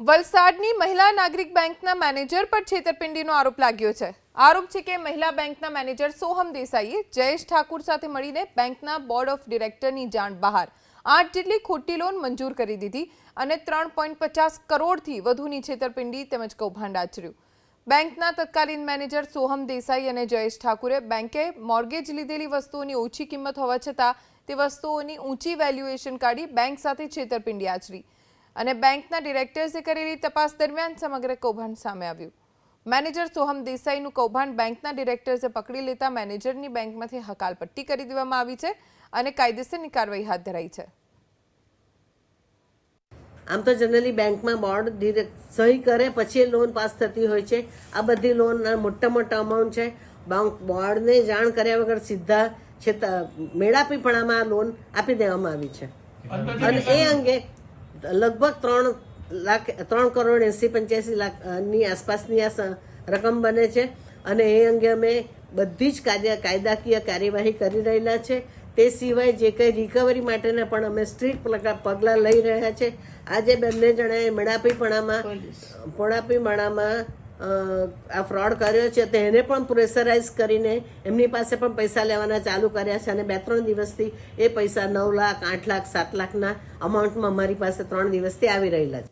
વલસાડની મહિલા નાગરિક બેંકના મેનેજર પર છેતરપિંડીનો આરોપ લાગ્યો છે. આરોપ છે કે મહિલા બેંકના મેનેજર સોહમ દેસાઈએ જયેશ ઠાકુર સાથે મળીને બેંકના બોર્ડ ઓફ ડિરેક્ટરની જાણ બહાર આઠ જેટલી ખોટી લોન મંજૂર કરી દીધી અને ત્રણ પોઈન્ટ પચાસ કરોડથી વધુની છેતરપિંડી તેમજ કૌભાંડ આચર્યું બેંકના તત્કાલીન મેનેજર સોહમ દેસાઈ અને જયેશ ઠાકુરે બેંકે મોર્ગેજ લીધેલી વસ્તુઓની ઓછી કિંમત હોવા છતાં તે વસ્તુઓની ઊંચી વેલ્યુએશન કાઢી બેંક સાથે છેતરપિંડી આચરી. અને બેંકના ડિરેક્ટર્સે કરેલી તપાસ દરમિયાન સમગ્ર કૌભાંડ સામે આવ્યું. મેનેજર સોહમ દેસાઈનું કૌભાંડ બેંકના ડિરેક્ટર્સે પકડી લેતા મેનેજરની બેંકમાંથી હકાલપટ્ટી કરી દેવામાં આવી છે અને કાયદેસરની કાર્યવાહી હાથ ધરાઈ છે. આમ તો જનરલી બેંકમાં બોર્ડ ડિરેક્ટ સહી કરે પછી લોન પાસ થતી હોય છે. આ બધી લોન મોટા મોટા અમાઉન્ટ છે. બેંક બોર્ડને જાણ કર્યા વગર સીધા છે મેળાપીપણામાં લોન આપી દેવામાં આવી છે. અને એ અંગે લગભગ ત્રણ લાખ ત્રણ કરોડ એસી પંચ્યાસી લાખની આસપાસની આ રકમ બને છે. અને એ અંગે અમે બધી જ કાયદા કાયદાકીય કાર્યવાહી કરી રહેલા છે. તે સિવાય જે કંઈ રિકવરી માટેના પણ અમે સ્ટ્રીક પગલાં લઈ રહ્યા છે. આજે બંને જણાએ મેળાપીપણામાં પોણાપીપણામાં અ, આ ફ્રોડ કર્યો છે તેને પણ પ્રેશરાઇઝ કરીને એમની પાસે પણ પૈસા લેવાના ચાલુ કર્યા છે અને બે ત્રણ દિવસથી એ પૈસા નવ લાખ, આઠ લાખ, સાત લાખના અમાઉન્ટમાં મારી પાસે ત્રણ દિવસથી આવી રહેલા છે.